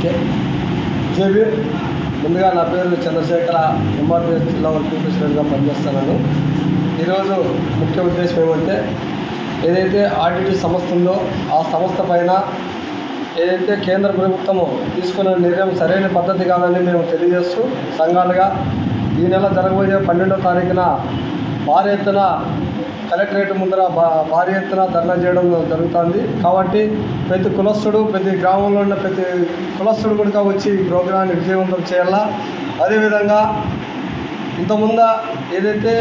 JB ముందుగా నా పేరు చంద్రశేఖర ఎంఆర్పిఎస్ జిల్లా వర్క్ ప్రెసిడెంట్గా పనిచేస్తున్నాను ఈరోజు ముఖ్య ఉద్దేశం ఏమంటే ఏదైతే ఆర్టీటీ సంస్థ ఉందో ఆ సంస్థ పైన ఏదైతే కేంద్ర ప్రభుత్వము తీసుకున్న నిర్ణయం సరైన పద్ధతి కాదని మేము తెలియజేస్తూ సంఘాలుగా ఈ నెల జరగబోయే పన్నెండో తారీఖున భారీ ఎత్తున కలెక్టరేట్ ముందర భా భారీ ఎత్తున ధర్నా చేయడం జరుగుతుంది. కాబట్టి ప్రతి కులస్తుడు ప్రతి గ్రామంలో ఉన్న ప్రతి కులస్తుడు కూడా వచ్చి ఈ ప్రోగ్రాన్ని విజయవంతం చేయాలా? అదేవిధంగా ఇంతకుముంద ఏదైతే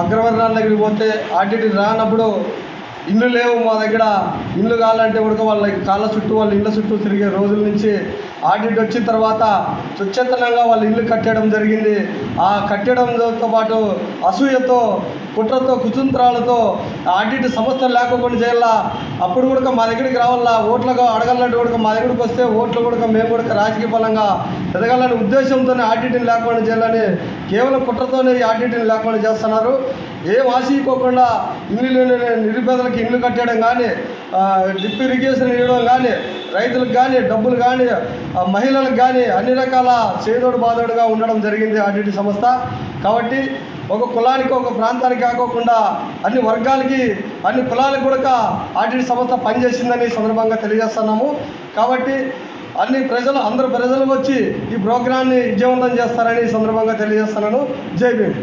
అగ్రవర్ణాల దగ్గరికి పోతే ఆర్టీటీ రానప్పుడు ఇల్లు లేవు మా దగ్గర ఇల్లు కావాలంటే కూడా వాళ్ళ కాళ్ళ చుట్టూ వాళ్ళ ఇళ్ళ చుట్టూ తిరిగే రోజుల నుంచి ఆడిట్ వచ్చిన తర్వాత స్వచ్ఛతనంగా వాళ్ళ ఇల్లు కట్టడం జరిగింది. ఆ కట్టడంతో పాటు అసూయతో కుట్రతో కుతంత్రాలతో ఆడిట్ సంస్థలు లేకుండా చేయాలా? అప్పుడు కూడా మా దగ్గరికి రావాలా? ఓట్లుగా అడగలంటే కూడా మా దగ్గరికి వస్తే ఓట్లు కూడా మేము కూడా రాజకీయ బలంగా ఎదగాలని ఉద్దేశంతోనే ఆడిట్ని లేకుండా చేయాలని కేవలం కుట్రతోనే ఈ ఆడిట్ని లేకుండా చేస్తున్నారు. ఏం ఆశీకోకుండా ఇల్లు లేని నిరుపేదలకు ఇల్లు కట్టడం కానీ డ్రిప్ ఇరిగేషన్ ఇవ్వడం కానీ రైతులకు కానీ డబ్బులు కానీ మహిళలకు కానీ అన్ని రకాల చేదోడు బాధోడుగా ఉండడం జరిగింది ఆర్టీటీ సంస్థ. కాబట్టి ఒక కులానికి ఒక ప్రాంతానికి కాకోకుండా అన్ని వర్గాలకి అన్ని కులాలకు కూడా ఆర్టీటీ సంస్థ పనిచేసిందని సందర్భంగా తెలియజేస్తున్నాము. కాబట్టి అన్ని ప్రజలు అందరు ప్రజలు వచ్చి ఈ ప్రోగ్రాన్ని విజయవంతం చేస్తారని సందర్భంగా తెలియజేస్తున్నాను. జై భీమ్.